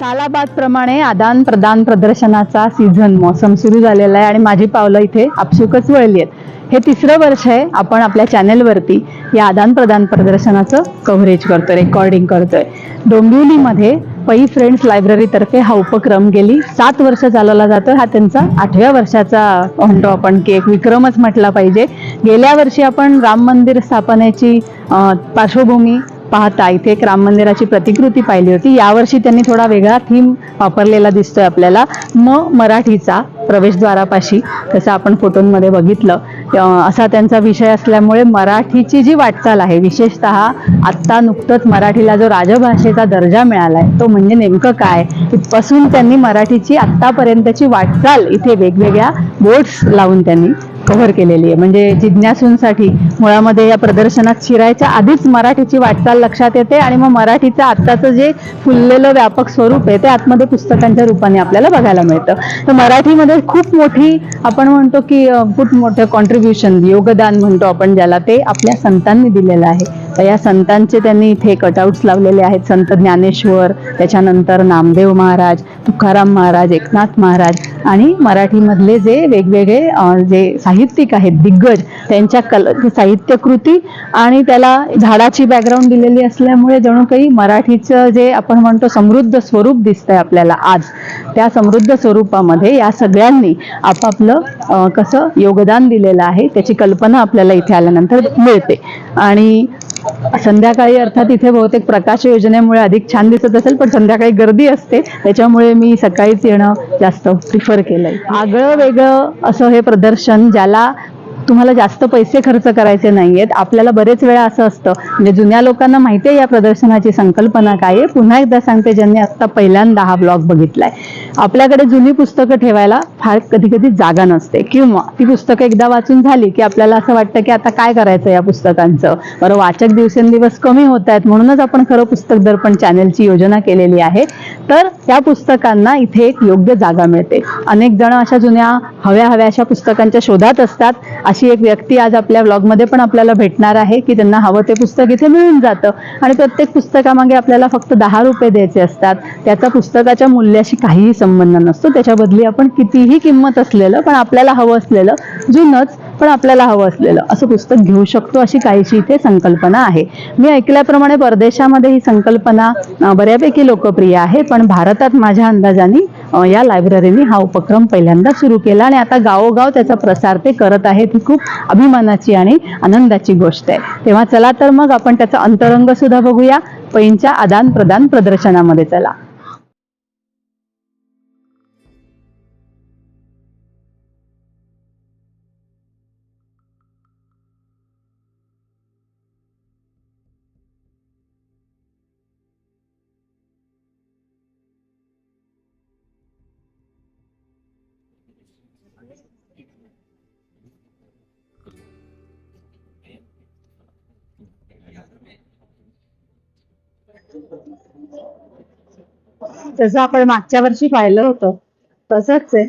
सालाबाद प्रमाणे आदान प्रदान प्रदर्शनाचा सीझन मौसम सुरू झालेला आहे आणि माझी पावलं इथे आपसुकच वळली आहेत. हे तिसरं वर्ष आहे आपण आपल्या चॅनेलवरती या आदान प्रदान प्रदर्शनाचं कव्हरेज करतोय रेकॉर्डिंग करतोय. डोंबिवलीमध्ये पई फ्रेंड्स लायब्ररीतर्फे हा उपक्रम गेली सात वर्ष चालवला जातो हा त्यांचा आठव्या वर्षाचा म्हणतो आपण की एक विक्रमच म्हटला पाहिजे. गेल्या वर्षी आपण राम मंदिर स्थापनेची पार्श्वभूमी पाहता इथे एक राम मंदिराची प्रतिकृती पाहिली होती. यावर्षी त्यांनी थोडा वेगळा थीम वापरलेला दिसतोय आपल्याला. म मराठीचा प्रवेशद्वारापाशी जसं आपण फोटोंमध्ये बघितलं. असा त्यांचा विषय असल्यामुळे मराठीची जी वाटचाल आहे विशेषतः आत्ता नुकतंच मराठीला जो राजभाषेचा दर्जा मिळाला आहे तो म्हणजे नेमकं काय? इथपासून त्यांनी मराठीची आत्तापर्यंतची वाटचाल इथे वेगवेगळ्या बोर्ड्स लावून त्यांनी कव्हर केलेली आहे. म्हणजे जिज्ञासूंसाठी मुळामध्ये या प्रदर्शनात शिरायच्या आधीच मराठीची वाटचाल लक्षात येते आणि मग मराठीचं आत्ताचं जे फुललेलं व्यापक स्वरूप आहे ते आतमध्ये पुस्तकांच्या रूपाने आपल्याला बघायला मिळतं. तर मराठीमध्ये खूप मोठी आपण म्हणतो की खूप मोठं कॉन्ट्रीब्युशन योगदान म्हणतो आपण ज्याला ते आपल्या संतांनी दिलेलं आहे. तर या संतांचे त्यांनी इथे कटआउट्स लावलेले आहेत. संत ज्ञानेश्वर त्याच्यानंतर नामदेव महाराज तुकाराम महाराज एकनाथ महाराज. आणि मराठीमधले जे वेगवेगळे जे साहित्यिक आहेत दिग्गज त्यांच्या कल साहित्यकृती आणि त्याला झाडाची बॅकग्राऊंड दिलेली असल्यामुळे जणू काही मराठीचं जे आपण म्हणतो समृद्ध स्वरूप दिसतंय आपल्याला आज त्या समृद्ध स्वरूपामध्ये या सगळ्यांनी आपापलं कसं योगदान दिलेलं आहे त्याची कल्पना आपल्याला इथे आल्यानंतर मिळते. आणि संध्याकाळी अर्थात इथे बहुतेक प्रकाश योजनेमुळे अधिक छान दिसत असेल पण संध्याकाळी गर्दी असते. त्याच्यामुळे मी सकाळीच येणं जास्त प्रिफर केलंय. आगळं वेगळं असं हे प्रदर्शन ज्याला तुम्हाला जास्त पैसे खर्च करायचे नाहीयेत. आपल्याला बरेच वेळा असं असतं. म्हणजे जुन्या लोकांना माहिती आहे या प्रदर्शनाची संकल्पना काय आहे. पुन्हा एकदा सांगते ज्यांनी आता पहिल्यांदा हा ब्लॉग बघितलाय. आपल्याकडे जुनी पुस्तकं ठेवायला फार कधी कधी जागा नसते. किंवा ती पुस्तकं एकदा वाचून झाली की आपल्याला असं वाटतं की आता काय करायचं या पुस्तकांचं? बरं वाचक दिवसेंदिवस कमी होत आहेत म्हणूनच आपण खरं पुस्तक दर्पण चॅनेलची योजना केलेली आहे. तर त्या पुस्तकांना इथे एक योग्य जागा मिळते. अनेक जण अशा जुन्या हव्या हव्या अशा पुस्तकांच्या शोधात असतात. अशी एक व्यक्ती आज आपल्या ब्लॉगमध्ये पण आपल्याला भेटणार आहे की त्यांना हवं ते पुस्तक इथे मिळून जातं. आणि प्रत्येक पुस्तकामागे आपल्याला फक्त दहा रुपये द्यायचे असतात. त्याचा पुस्तकाच्या मूल्याशी काहीही संबंध नसतो. त्याच्या बदली आपण कितीही किंमत असलेलं पण आपल्याला हवं असलेलं जुनच पण आपल्याला हवं असलेलं असं पुस्तक घेऊ शकतो अशी काहीशी इथे संकल्पना आहे. मी ऐकल्याप्रमाणे परदेशामध्ये ही संकल्पना बऱ्यापैकी लोकप्रिय आहे पण भारतात माझ्या अंदाजाने या लायब्ररीने हा उपक्रम पहिल्यांदा सुरू केला आणि आता गावोगाव त्याचा प्रसार ते करत आहेत ही खूप अभिमानाची आणि आनंदाची गोष्ट आहे. तेव्हा चला तर मग आपण त्याचा अंतरंग सुद्धा बघूया. पैंच्या आदान प्रदान प्रदर्शनामध्ये चला. जसं आपण मागच्या वर्षी पाहिलं होतं. तसंच आहे.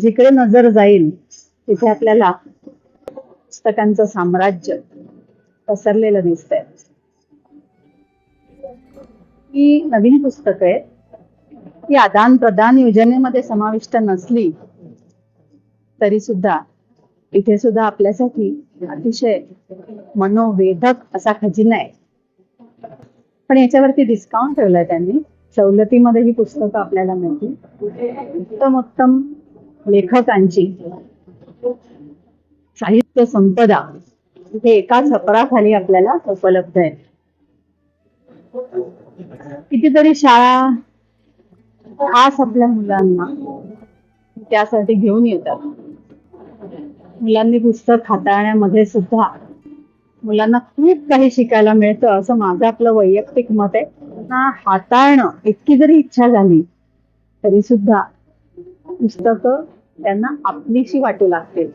जिकडे नजर जाईल तिथे आपल्याला पुस्तकांचं साम्राज्य पसरलेलं दिसतंय. ही नवीन पुस्तक आहे ही आदान प्रदान योजनेमध्ये समाविष्ट नसली तरी सुद्धा इथे सुद्धा आपल्यासाठी अतिशय मनोवेधक असा खजिना आहे. पण याच्यावरती डिस्काउंट ठेवलाय त्यांनी. सवलतीमध्ये ही पुस्तकं आपल्याला मिळतील. उत्तम उत्तम लेखकांची साहित्य संपदा हे एका छपराखाली आपल्याला उपलब्ध आहे. कितीतरी शाळा आज आपल्या मुलांना त्यासाठी घेऊन येतात. मुलांनी पुस्तक हाताळण्यामध्ये सुद्धा मुलांना खूप काही शिकायला मिळतं असं माझं आपलं वैयक्तिक मत आहे. त्यांना हाताळणं इतकी जरी इच्छा झाली तरी सुद्धा पुस्तक त्यांना आपलीशी वाटू लागतील.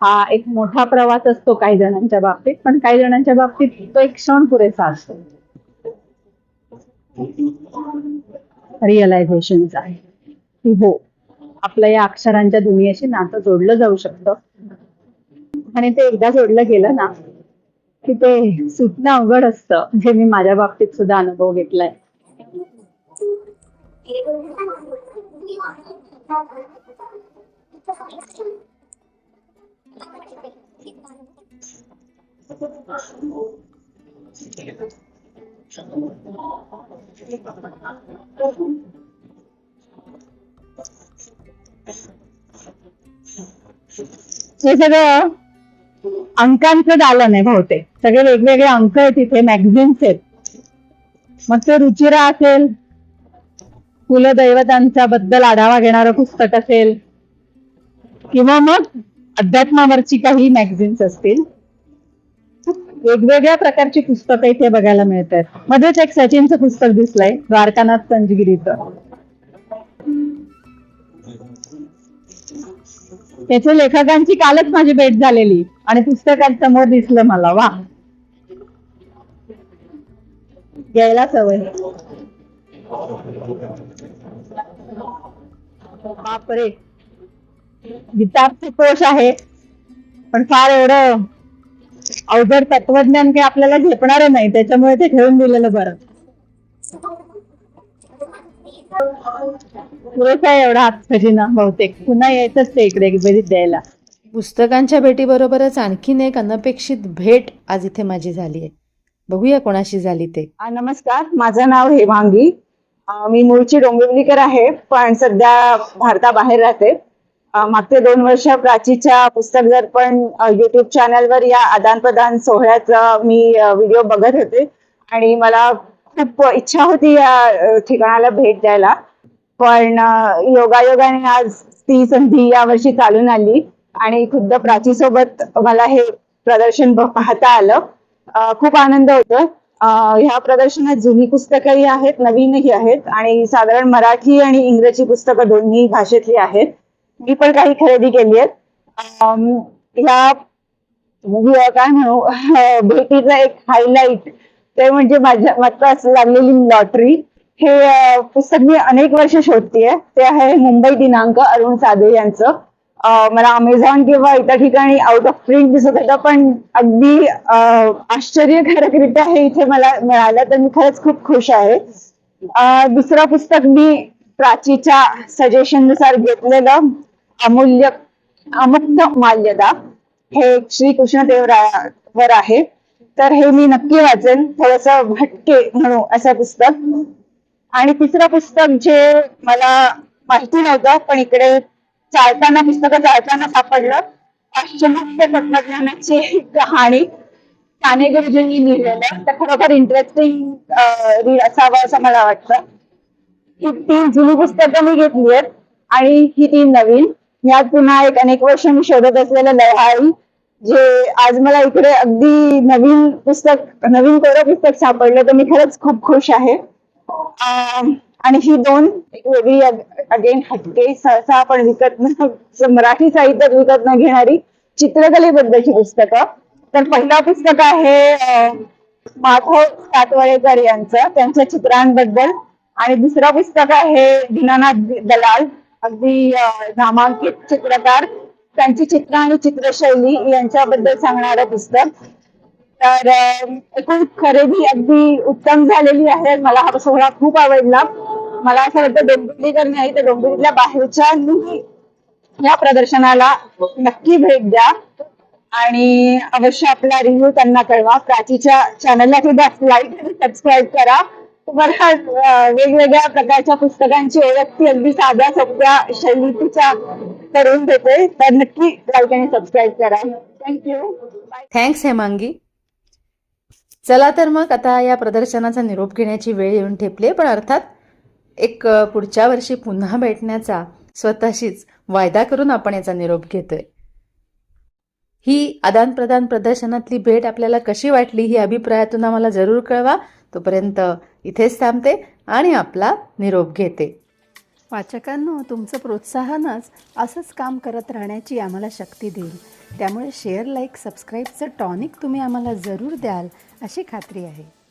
हा एक मोठा प्रवास असतो काही जणांच्या बाबतीत पण काही जणांच्या बाबतीत तो एक क्षण पुरेसा असतो. रिअलायझेशनचा की हो आपलं या अक्षरांच्या दुनियेशी नातं जोडलं जाऊ शकतं. आणि ते एकदा जोडलं गेलं ना की ते सुटणं अवघड असतं जे मी माझ्या बाबतीत सुद्धा अनुभव घेतलाय. हे सगळं अंकांचं दालन आहे बहुतेक. सगळे वेगवेगळे अंक आहेत तिथे मॅगझिन्स आहेत. मग ते रुचिरा असेल कुलदैवतांच्या बद्दल आढावा घेणारं पुस्तक असेल किंवा मग अध्यात्मावरची काही मॅगझिन्स असतील. वेगवेगळ्या प्रकारची पुस्तकं इथे बघायला मिळतात. मध्येच एक सचिनचं पुस्तक दिसलंय द्वारकानाथ संजगिरीचं. त्याचे लेखकांची कालच माझी भेट झालेली आणि पुस्तकांसमोर दिसलं मला वा. घ्यायला सवय. बापरे. गीतार्थ कोश आहे पण फार एवढं अवघड तत्वज्ञान काही आपल्याला झेपणार नाही त्याच्यामुळे ते ठेवून दिलेलं बरं. पुरेसा एवढा हात खजिना बहुतेक. पुन्हा यायचंच ते इकडे भेट द्यायला. पुस्तकांच्या भेटीबरोबरच आणखीन एक अनपेक्षित भेट आज इथे माझी झाली आहे. बघूया कोणाशी झाली ते. आ, नमस्कार. माझं नाव हेमांगी. मी मूळची डोंबिवलीकर आहे पण सध्या भारताबाहेर राहते. मागचे दोन वर्ष प्राचीच्या पुस्तक दर्पण युट्यूब चॅनलवर या आदान प्रदान सोहळ्याचा मी व्हिडिओ बघत होते. आणि मला खूप इच्छा होती या ठिकाणाला भेट द्यायला. पण योगायोगाने आज ती संधी यावर्षी चालून आली. आणि खुद्द प्राची सोबत मला हे प्रदर्शन पाहता आलं. खूप आनंद होतो. ह्या प्रदर्शनात जुनी पुस्तकंही आहेत नवीनही आहेत. आणि साधारण मराठी आणि इंग्रजी पुस्तकं दोन्ही भाषेतली आहेत. मी पण काही खरेदी केली आहेत. ह्या काय म्हणू भेटीचं एक हायलाइट ते म्हणजे माझ्या मात्र लागलेली लॉटरी हे पुस्तक मी अनेक वर्ष शोधतीये. ते आहे मुंबई दिनांक अरुण साधे यांचं. मला अमेझॉन किंवा इतर ठिकाणी आउट ऑफ प्रिंट दिसत होतं पण अगदी आश्चर्यकारकरित्या हे इथे मला मिळालं तर मी खरंच खूप खुश आहे. दुसरं पुस्तक मी प्राचीच्या सजेशननुसार घेतलेलं अमूल्य अमुक्त माल्यदा. हे श्रीकृष्णदेवरायावर आहे. तर हे मी नक्की वाचेन. थोडस भटके म्हणू असं पुस्तक. आणि तिसरं पुस्तक जे मला माहिती नव्हतं पण इकडे चालताना पुस्तकं चालताना सापडलं. पाश्चिमात्य तत्वज्ञानाची कहाणी काने गुरुजींनी लिहिलेलं. तर खरोखर इंटरेस्टिंग रीड असावं असं मला वाटतं. ही तीन जुनी पुस्तकं मी घेतली आहेत. आणि ही तीन नवीन. यात पुन्हा एक अनेक वर्ष मी शोधत असलेलं लढाई जे आज मला इकडे अगदी नवीन पुस्तक नवीन कोरं पुस्तक सापडलं तर मी खरंच खूप खुश आहे. आणि ही दोन एक वेगळी अगेन हटके सहसा आपण विकत न मराठी साहित्यात विकत न घेणारी चित्रकलेबद्दलची पुस्तकं. तर पहिलं पुस्तक आहे माधव सातवळेकर यांचं त्यांच्या चित्रांबद्दल. आणि दुसरं पुस्तक आहे दीनानाथ दलाल अगदी नामांकित चित्रकार. त्यांची चित्र आणि चित्रशैली यांच्याबद्दल सांगणारं पुस्तक. तर एकूण खरेदी अगदी उत्तम झालेली आहे. मला हा सोहळा खूप आवडला. मला असं वाटतं डोंबिवलीकर नाही तर डोंबिवलीतल्या बाहेरच्या या प्रदर्शनाला नक्की भेट द्या. आणि अवश्य आपला रिव्ह्यू त्यांना कळवा. प्राचीच्या चॅनलला सुद्धा लाईक आणि सबस्क्राईब करा. तुम्हाला वेगवेगळ्या प्रकारच्या पुस्तकांची ओळख ती अगदी साध्या सोप्या शैलीच्या करून देते. तर नक्की लाईक आणि सबस्क्राईब करा. थँक्यू थँक्स हेमांगी चला तर मग आता या प्रदर्शनाचा निरोप घेण्याची वेळ येऊन ठेपली पण अर्थात एक पुढच्या वर्षी पुन्हा भेटण्याचा स्वतःशीच वायदा करून आपण याचा निरोप घेतोय. ही आदानप्रदान प्रदर्शनातली भेट आपल्याला कशी वाटली ही अभिप्रायातून आम्हाला जरूर कळवा. तोपर्यंत इथेच थांबते आणि आपला निरोप घेते. वाचकांनो तुमचं प्रोत्साहनच असंच काम करत राहण्याची आम्हाला शक्ती देईल. त्यामुळे शेअर लाईक सबस्क्राईबचं टॉनिक तुम्ही आम्हाला जरूर द्याल अशी खात्री आहे.